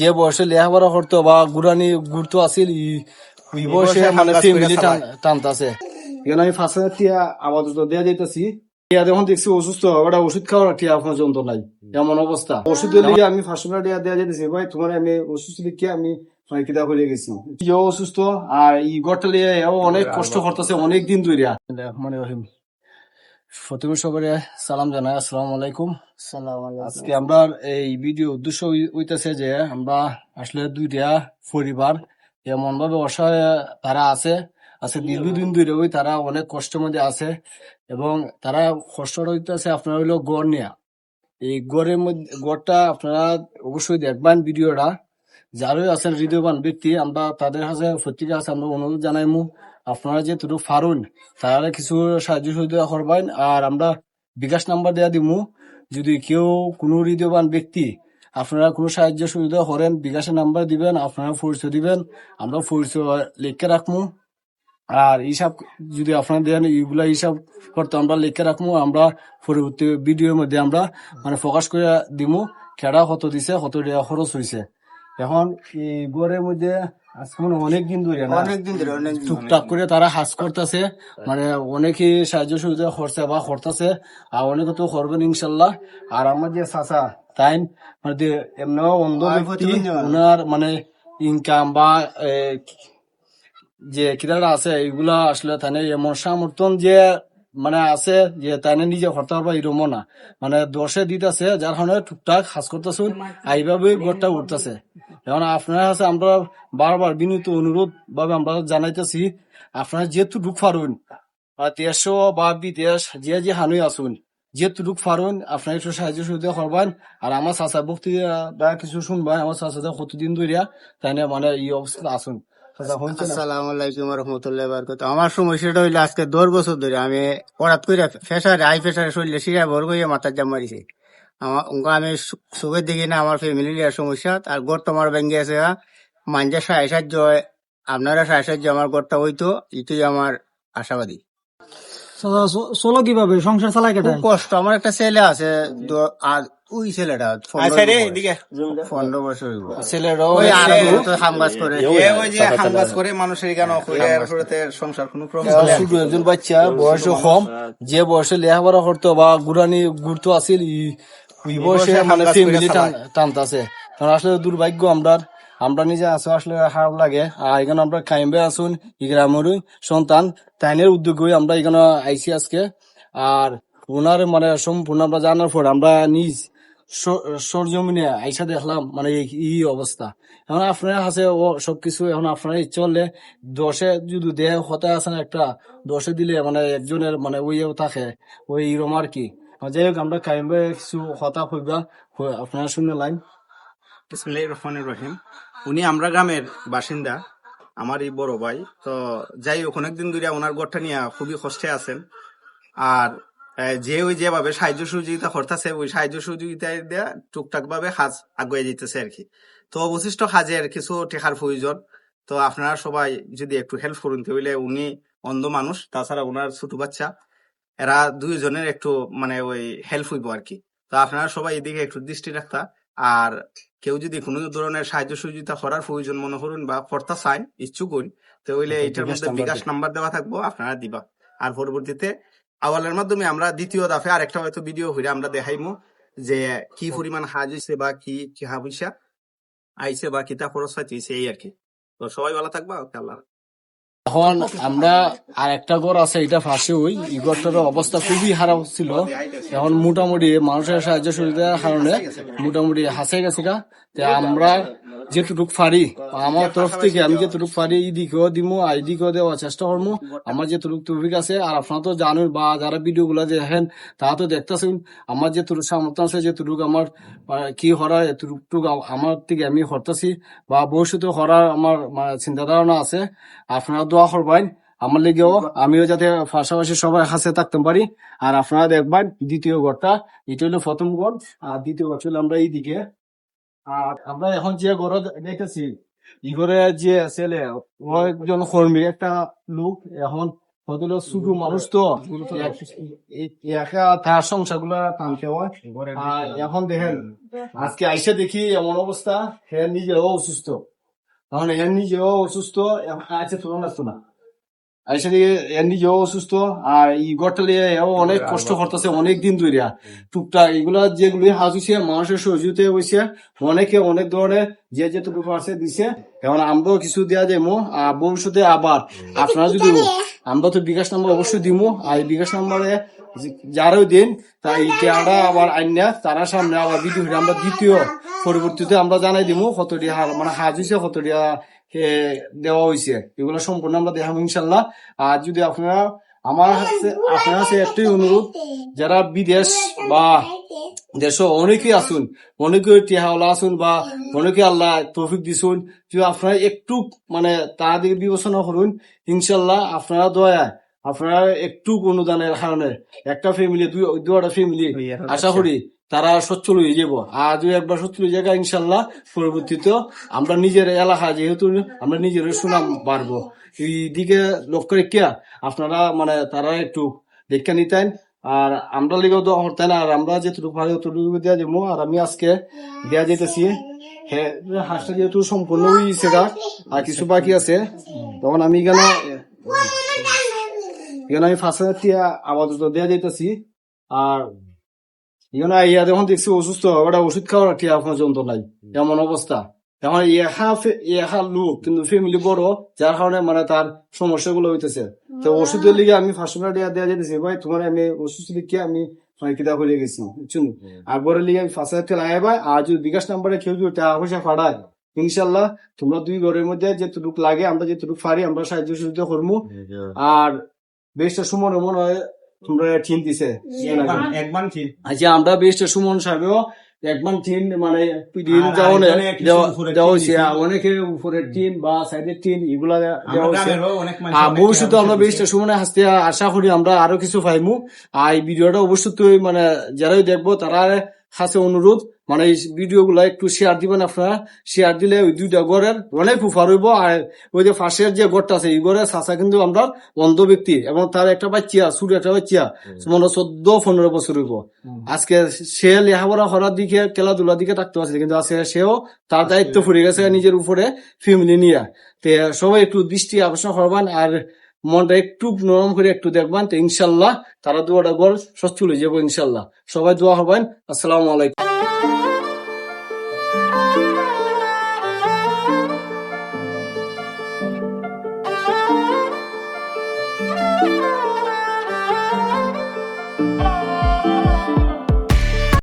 যে বয়সে লেখাপড়া করতো বা গুরানি ঘুরতো আছিল ই- ওই বয়সে মানে ফ্যামিলি টানতাছে। এখানে আমি ফার্স্ট টিয়া আপাতত দেয়া যাইতেছি। টিয়া যখন দেখছি অসুস্থ ওটা ওষুধ খাওয়ার টিয়া পর্যন্ত নাই। এমন অবস্থা। ওষুধের লিগে আমি ফার্স্ট টিয়া দেয়া যাইতেছি ভাই তোমার আমি অসুস্থ লিখে আমি করে গেছি। অসুস্থ আর ই এও অনেক কষ্ট করতেছে অনেক দিন ধরে মানে রহিম। প্রথমে সবাই সালাম জানাই আসসালামু আলাইকুম। আজকে আমরা এই ভিডিও উদ্দেশ্য হইতেছে যে আমরা আসলে দুইটা পরিবার এমন ভাবে অসহায় তারা আছে আছে দীর্ঘদিন ধরে ওই তারা অনেক কষ্টের মধ্যে আছে এবং তারা কষ্টটা হইতেছে আপনার হইল গড় নেয়া। এই গড়ের মধ্যে গড়টা আপনারা অবশ্যই দেখবেন ভিডিওটা। যারাই আছেন হৃদয়বান ব্যক্তি আমরা তাদের কাছে প্রত্যেকের কাছে আমরা অনুরোধ জানাইমু আপনারা যে তুটু ফারুন তারা কিছু সাহায্য সুবিধা করবেন। আর আমরা বিকাশ নাম্বার দেওয়া দিমু। যদি কেউ কোনো হৃদয়বান ব্যক্তি আপনারা কোনো সাহায্য সুবিধা করেন, বিকাশের নাম্বার দিবেন, আপনারা পরিচয় দিবেন, আমরা পরিচয় লিখে রাখব আর হিসাব, যদি আপনারা দেন এইগুলা হিসাব করতে আমরা লিখে রাখব আমরা পরবর্তী ভিডিওর মধ্যে আমরা মানে প্রকাশ করে দিমু। কেডা কত দিছে, কত খরচ হয়েছে এখন এই গড়ের মধ্যে আজকে মানে অনেক দিন ধরে অনেক টুকটাক করে তারা হাস করতেছে। মানে অনেকে সাহায্য সুবিধা করছে বা করতেছে আর অনেকে তো করবেন ইনশাল্লাহ আর আমার যে চাচা তাই মানে এমনি অন্ধ ব্যক্তি ওনার মানে ইনকাম বা যে কিনারা আছে এগুলা আসলে তাই এমন সামর্থন যে মানে আছে যে তাই নিজে করতে পারবা এরকমও না মানে দশে দিতেছে যার কারণে টুকটাক হাস করতেছে এইভাবে গোটটা উঠতেছে। এখন আপনার কাছে আমরা বারবার বিনীত অনুরোধ ভাবে আমরা জানাইতেছি, আপনারা যেহেতু পারুন দেশ বা বিদেশ যে যে হানুই আসুন যেটুক পারুন আপনার একটু সাহায্য সুবিধা করবেন। আর আমার চাচা ভক্তি কিছু শুনবেন, আমার চাচা কতদিন ধরিয়া তাই মানে এই অবস্থা আসুন? আসসালামু আলাইকুম রহমতুল্লাহ বারকাত আমার হইলে আজকে দশ বছর ধরে আমি হঠাৎ করে ফেসারে, আই ফেসারে শরীরে শিরা ভর মাথার জাম মারিছে। আমার আমি সুখের দিকে না আমার ফ্যামিলির সমস্যা। আর তোমার ব্যাঙ্গে আছে মাঞ্জা সাহায্য সাহায্য হয় আপনারা সাহায্য সাহায্য আমার হইতো এটাই আমার আশাবাদী। চলো কীভাবে? সংসার চালাই কেটে কষ্ট। আমার একটা ছেলে আছে আর ওই ছেলেটা পনেরো বছর। হইব। ছেলেরাও ওই আর একটু- তো হাম কাজ করে। এ ওই যে হামগাছ করে মানুষের কেন সংসার কোনো প্রবলেম শুধু একজন বাচ্চা বয়স কম। যে বয়সে লেখাপড়া করতো বা গুরানি ঘুরতো আছিল ই- ওই বয়সে মানে টানতাছে। কারণ আসলে দুর্ভাগ্য আমরা আমরা নিজে আছো আসলে খারাপ লাগে। আর এখানে আমরা আসুন সন্তান তাইনের উদ্যোগে আমরা এখানে আইছি আজকে। আর ওনার মানে সম্পূর্ণ আমরা জানার পর আমরা নিজ সরজমিনে আইসা দেখলাম মানে এই- অবস্থা। এখন আপনার কাছে ও সবকিছু এখন আপনার হলে দশে যদি দেহ হতে আছে না একটা দশে দিলে মানে একজনের মানে ওইও থাকে ওই ইরম আর কি। যাই হোক আমরা কাইমবে কিছু হতা হইবা আপনারা শুনে লাইন। বিসমিল্লাহির রহমানির রহিম। উনি আমরা গ্রামের বাসিন্দা, আমার এই বড় ভাই। তো যাই হোক অনেকদিন ধরে ওনার গড়টা নিয়ে খুবই কষ্টে আছেন। আর যে ওই যেভাবে সাহায্য সহযোগিতা করতেছে, ওই সাহায্য সহযোগিতা দিয়ে টুকটাক ভাবে হাজ আগুয়ে যেতেছে আর কি। তো অবশিষ্ট কাজের কিছু টেকার প্রয়োজন। তো আপনারা সবাই যদি একটু হেল্প করুন, তাহলে উনি অন্ধ মানুষ, তাছাড়া ওনার ছোট বাচ্চা। এরা দুইজনের একটু মানে ওই হেল্প হইব আর কি তো আপনারা সবাই এদিকে একটু দৃষ্টি রাখতা। আর কেউ যদি কোনো ধরনের সাহায্য সহযোগিতা করার প্রয়োজন মনে করুন বা করতে চান ইচ্ছুক হন তাহলে এটার মধ্যে বিকাশ নাম্বার দেওয়া থাকব আপনারা দিবা। আর পরবর্তীতে আওয়ালের মাধ্যমে আমরা দ্বিতীয় দাফে আরেকটা হয়তো ভিডিও হইলে আমরা দেখাইমু যে কি পরিমাণ হাজ হইছে বা কি টাকা পয়সা আইছে বা কিতা খরচ হইছে এই আর কি তো সবাই ভালো থাকবা ওকে আল্লাহ। এখন আমরা আর একটা ঘর আছে, এটা ফাঁসে ওই এই ঘরটার অবস্থা খুবই খারাপ ছিল। এখন মোটামুটি মানুষের সাহায্য সুবিধার কারণে মোটামুটি হাসে গেছে তে আমরা যেটুকু পারি, আমার তরফ থেকে আমি যেটুকু পারি, এই দিকেও দিমু, আর দিকেও দেওয়ার চেষ্টা করব আমার যেটুকু টপিক আছে, আর আপনারা তো জানেন বা যারা ভিডিও গুলা দেখেন, তারা তো দেখতেছেন, আমার যে যেটুকু সামর্থ্য আছে, যেটুকু আমার কি করা এতটুকু আমার থেকে আমি করতেছি, বা ভবিষ্যতে হরার আমার চিন্তা ধারণা আছে। আপনারা দোয়া করবেন। আমার লেগেও আমিও যাতে পাশাপাশি সবাই কাছে থাকতে পারি। আর আপনারা দেখবেন, দ্বিতীয় ঘরটা এটা হলো প্রথম ঘর আর দ্বিতীয় ঘর ছিল আমরা এইদিকে। আর আমরা এখন যে ঘর দেখেছি ই ঘরে যে ছেলে, ও একজন কর্মী, একটা লোক এখন কতগুলো ছোট মানুষ তো। এক- তার সংসারগুলা টানতে হয়। এখন দেখেন, আজকে আইসা দেখি এমন অবস্থা হ্যাঁ নিজেও অসুস্থ। এখন হ্যাঁ নিজেও অসুস্থ আছে তুলনা আসতো না আইসা দিকে এর নিজেও অসুস্থ আর এই গড়টা লিয়ে অনেক কষ্ট করতেছে অনেক দিন ধরে। টুকটাক এগুলা যেগুলি হাজ হইছে মানুষের সহযোগিতা হয়েছে অনেকে অনেক ধরনের যে যেটুকু পারছে দিছে। এখন আমরাও কিছু দেওয়া যাব আর ভবিষ্যতে আবার আপনারা যদি আমরা তো বিকাশ নাম্বার অবশ্যই দিমু আর বিকাশ নাম্বারে যারাও দিন তাই আবার আইনা তারা সামনে আবার বিদ্যুৎ আমরা দ্বিতীয় পরবর্তীতে আমরা জানাই দিমু কত হার মানে হাজ হয়েছে কত দেওয়া হয়েছে এগুলো সম্পূর্ণ আমরা দেখাবো ইনশাল্লাহ আর যদি আপনারা আমার কাছে আপনার কাছে একটাই অনুরোধ যারা বিদেশ বা দেশ অনেকে আসুন অনেকে টিহাওয়ালা আসুন বা অনেকে আল্লাহ তৌফিক দিছুন যদি আপনারা একটু মানে তাদের বিবেচনা করুন ইনশাল্লাহ আপনারা দয়া আপনারা একটু অনুদানের কারণে একটা ফ্যামিলি দুই দুটা ফ্যামিলি আশা করি তারা সচ্ছল হয়ে যাব। আর যদি একবার সচ্ছল হয়ে যায় ইনশাল্লাহ পরবর্তীতে আমরা নিজের এলাকা যেহেতু আমরা নিজের সুনাম বাড়বো। এই দিকে লক্ষ্য রেখে আপনারা মানে তারা একটু দেখে নিতেন। আর আমরা লিগেও দোয়া করতেন, আর আমরা যেটুকু পারি অতটুকু দেওয়া যাব। আর আমি আজকে দেওয়া যেতেছি হ্যাঁ হাঁসটা যেহেতু সম্পূর্ণ হয়েছে আর কিছু বাকি আছে, তখন আমি এখানে এখানে আমি টিয়া আপাতত দেওয়া যাইতেছি। আর এখানে ইয়া যখন দেখছি অসুস্থ ওটা ওষুধ খাওয়ার টিয়া পর্যন্ত নাই। এমন অবস্থা। এখন ফে- একা লোক কিন্তু ফ্যামিলি বড় যার কারণে মানে তার সমস্যা গুলো হইতেছে। তো ওষুধের লিগে আমি ফার্স্ট দেওয়া দেওয়া যেতেছি ভাই তোমার আমি ওষুধ লিখে আমি কিতা করে গেছি? বুঝছেন? আকবরের লিগে আমি ফার্স্ট হাজার লাগাই ভাই আর যদি বিকাশ নাম্বারে কেউ যদি টাকা পয়সা ফাড়ায় ইনশাল্লাহ তোমরা দুই ঘরের মধ্যে যেটুকু লাগে আমরা যেটুকু পারি আমরা সাহায্য সহযোগিতা করব আর বেশটা সময় মনে হয় তোমরা একবার আচ্ছা আমরা বেশটা সুমন সাহেবও একবার টিন মানে টিন হয়েছে অনেকে উপরের টিন বা সাইডের টিন এগুলা দেওয়া হয়েছে। ভবিষ্যতে আমরা বেশ সুমনে হাসতে আশা করি আমরা আরও কিছু পাইমু। আর এই ভিডিওটা অবশ্যই মানে যারাই দেখব তারা কাছে অনুরোধ মানে এই ভিডিও গুলা একটু শেয়ার দিবেন আপনারা। শেয়ার দিলে ওই দুইটা ঘরের অনেক উপকার হইব। আর ওই যে ফার্স্টের যে ঘরটা আছে এই ঘরের চাষা কিন্তু আমরা অন্ধ ব্যক্তি এবং তার একটা বাচ্চা ছোট একটা বাচ্চা মনে হয় চোদ্দ পনেরো বছর হইব। আজকে সে লেখাপড়া করার দিকে খেলাধুলার দিকে থাকতে পারছে কিন্তু আজকে সেও তার দায়িত্ব ফুরে গেছে নিজের উপরে ফ্যামিলি নিয়ে। তে সবাই একটু দৃষ্টি আকর্ষণ করবেন। আর মনটা একটু নরম করে একটু দেখবেন, তো ইনশাল্লাহ তারা দুয়াটা গড় স্বস্তি হয়ে যাব ইনশাল্লাহ। সবাই দোয়া হবেন। আসসালামু আলাইকুম।